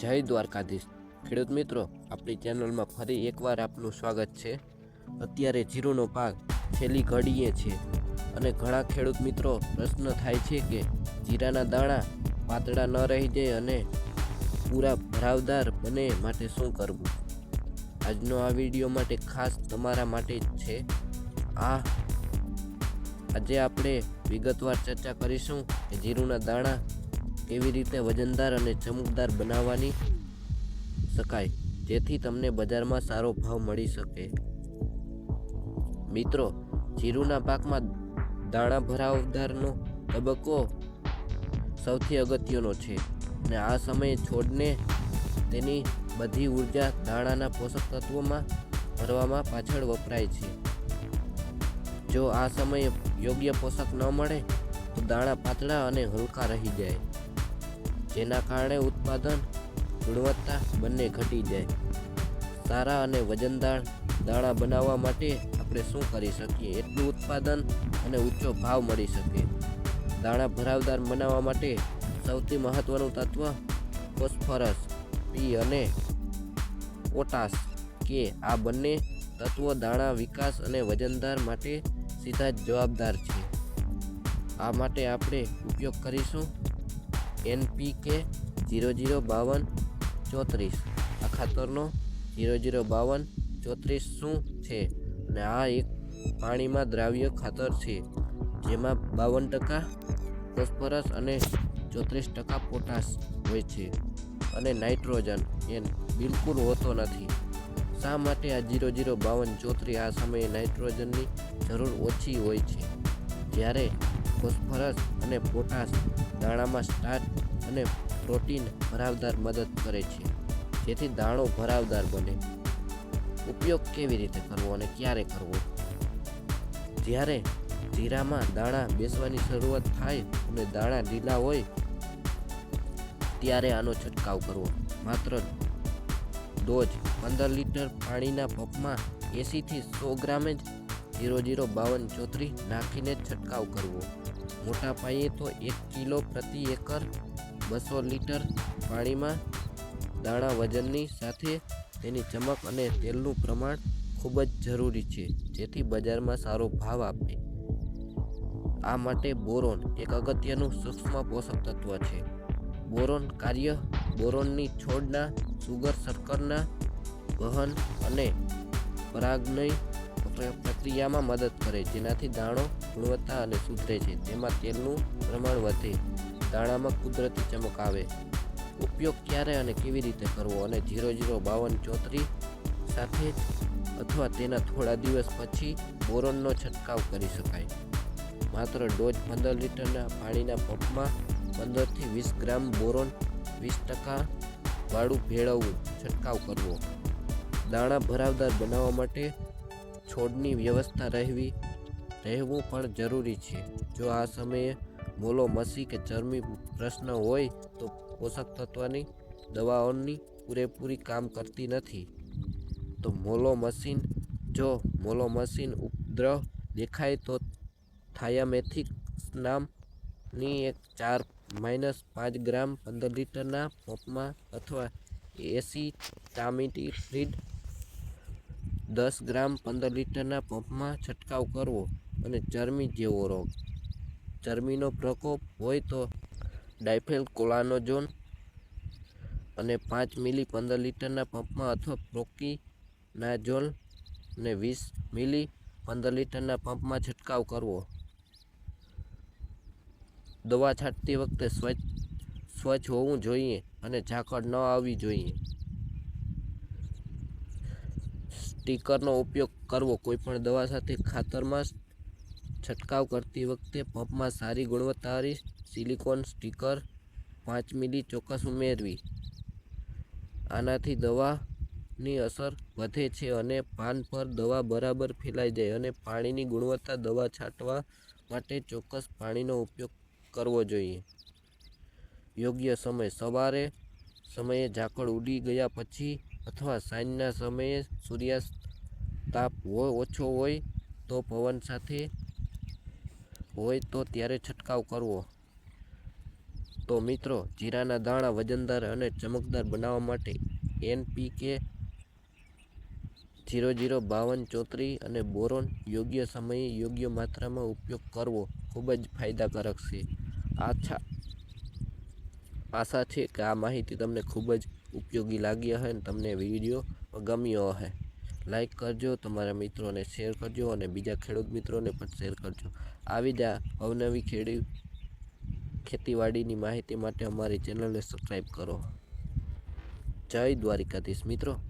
જય દ્વારકાધીશ. ખેડૂત મિત્રો, આપણી ચેનલમાં ફરી એકવાર આપનું સ્વાગત છે. અત્યારે જીરુનો પાક છેલ્લી ઘડીએ છે અને ઘણા ખેડૂત મિત્રો પ્રશ્ન થાય છે કે જીરાના દાણા પાતળા ન રહી જાય અને પૂરા ભરાવદાર બને માટે શું કરવું? આજનો આ વીડિયો માટે ખાસ તમારા માટે જ છે. આ આજે આપણે વિગતવાર ચર્ચા કરીશું કે જીરુના દાણા કેવી રીતે વજનદાર અને ચમકદાર બનાવવાની શકાય? જેથી તમને બજારમાં સારો ભાવ મળી શકે. મિત્રો, જીરુના પાકમાં દાણા ભરાવદારનો તબક્કો સૌથી અગત્યનો છે અને આ સમયે છોડને તેની બધી ઊર્જા દાણાના પોષક તત્વોમાં ભરવામાં પાછળ વપરાય છે. જો આ સમયે યોગ્ય પોષક ન મળે, તો દાણા પાતળા અને હલકા રહી જાય. જેના કારણે ઉત્પાદન, ગુણવત્તા બંને ઘટી જાય. સારા અને વજનદાર દાણા બનાવવા માટે આપણે શું કરી શકીએ? એટલું ઉત્પાદન અને ઊંચો ભાવ મળી શકે. દાણા ભરાવદાર બનાવવા માટે સૌથી મહત્વનું તત્વ ફોસ્ફરસ પી અને પોટાશ, કે આ બંને તત્વો દાણા વિકાસ અને વજનદાર માટે સીધા જ જવાબદાર છે. આ માટે આપણે ઉપયોગ કરીશું એનપીકે જીરો જીરો બાવન ચોત્રીસ. આ ખાતરનો જીરો જીરો બાવન ચોત્રીસ શું છે? અને આ એક પાણીમાં દ્રાવ્ય ખાતર છે, જેમાં બાવન ટકા ફોસ્ફરસ અને ચોત્રીસ ટકા પોટાશ હોય છે, અને નાઇટ્રોજન એ બિલકુલ હોતો નથી. શા માટે આ જીરો જીરો બાવન ચોત્રીસ આ સમયે નાઇટ્રોજનની જરૂર ઓછી હોય છે? જ્યારે ફોસ્ફરસ અને પોટાશ દાણામાં સ્ટાર્ચ અને પ્રોટીન ભરાવદાર મદદ કરે છે. જેથી દાણો ભરાવદાર બને. ઉપયોગ કેવી રીતે કરવો અને ક્યારે કરવો? જ્યારે જીરામાં દાણા બેસવાની શરૂઆત થાય અને દાણા ઢીલા હોય, ત્યારે આનો છંટકાવ કરવો. માત્ર ડોઝ પંદર લીટર પાણીના પંપમાં એંસીથી સો ગ્રામે જ ઝીરો જીરો બાવન ચોત્રીસ નાખીને છંટકાવ કરવો. મોટા પાયે તો એક કિલો પ્રતિ એકર બસો લીટર પાણીમાં દાણા વજનની સાથે તેની ચમક અને તેલનું પ્રમાણ ખૂબ જ જરૂરી છે, જેથી બજારમાં સારો ભાવ આપે. આ માટે બોરોન એક અગત્યનું સૂક્ષ્મ પોષક તત્વ છે. બોરોન કાર્ય બોરોનની છોડના, સુગર શર્કરના વહન અને પરાગનય પ્રક્રિયામાં મદદ કરે. જેનાથી દાણો ગુણવત્તા અને સુધરે છે. તેમાં તેલનું પ્રમાણ વધે. દાણામાં કુદરતી ચમક આવે. ઉપયોગ ક્યારે અને કેવી રીતે કરવો અને જીરો જીરો બાવન ચોત્રીસ સાથે અથવા તેના થોડા દિવસ પછી બોરોનનો છંટકાવ કરી શકાય. માત્ર ડોઝ પંદર લીટરના પાણીના પંપમાં પંદરથી વીસ ગ્રામ બોરોન વીસ ટકા વાળું ભેળવવું, છંટકાવ કરવો. દાણા ભરાવદાર બનાવવા માટે છોડની વ્યવસ્થા રહેવી, રહેવું પણ જરૂરી છે. જો આ સમયે મોલો મસી કે ચરમી પ્રશ્ન હોય તો પોષક તત્વની દવાઓની પૂરેપૂરી કામ કરતી નથી. તો મોલો મશીન જો મોલો મશીન ઉપદ્રવ દેખાય તો થાયામેથિક નામની એક ચાર માઇનસ પાંચ ગ્રામ પંદર લીટરના પંપમાં અથવા એસી ટામિટીફ્રીડ દસ ગ્રામ પંદર લીટરના પંપમાં છંટકાવ કરવો અને ચરમી જેવો રોગ. ચરમીનો પ્રકોપ હોય તો ડાયફેલ કોલાનોઝોન અને પાંચ મિલી પંદર લીટરના પંપમાં અથવા પ્રોકીનાઝોલ ને વીસ મિલી પંદર લીટરના પંપમાં છંટકાવ કરવો. દવા છાંટતી વખતે સ્વચ્છ સ્વચ્છ હોવું જોઈએ અને ઝાકળ ન આવવી જોઈએ. સ્ટીકરનો ઉપયોગ કરવો. કોઈપણ દવા સાથે ખાતરમાં છંટકાવ કરતી વખતે પંપમાં સારી ગુણવત્તાવાળી સિલિકોન સ્ટીકર પાંચ મિલી ચોક્કસ ઉમેરવી. આનાથી દવાની અસર વધે છે અને પાન પર દવા બરાબર ફેલાઈ જાય અને પાણીની ગુણવત્તા દવા છાંટવા માટે ચોક્કસ પાણીનો ઉપયોગ કરવો જોઈએ. યોગ્ય સમય સવારે સમયે ઝાકળ ઉડી ગયા પછી અથવા સાંજના સમયે સૂર્યાસ્ત તાપ હોય, ઓછો હોય તો પવન સાથે હોય તો ત્યારે છંટકાવ કરવો. તો મિત્રો, જીરાના દાણા વજનદાર અને ચમકદાર બનાવવા માટે એનપીકે જીરો જીરો બાવન ચોત્રીસ અને બોરોન યોગ્ય સમયે યોગ્ય માત્રામાં ઉપયોગ કરવો ખૂબ જ ફાયદાકારક છે. આછા, આશા છે કે આ માહિતી તમને ખૂબ જ ઉપયોગી લાગ્યો હોય અને તમને વીડિયો ગમ્યો હશે લાઈક કરજો, તમારા મિત્રોને શેર કરજો અને બીજા ખેડૂત મિત્રોને પણ શેર કરજો. આવી જ અવનવી ખેડી, ખેતીવાડીની માહિતી માટે અમારી ચેનલને સબસ્ક્રાઈબ કરો. જય દ્વારિકાધીશ મિત્રો.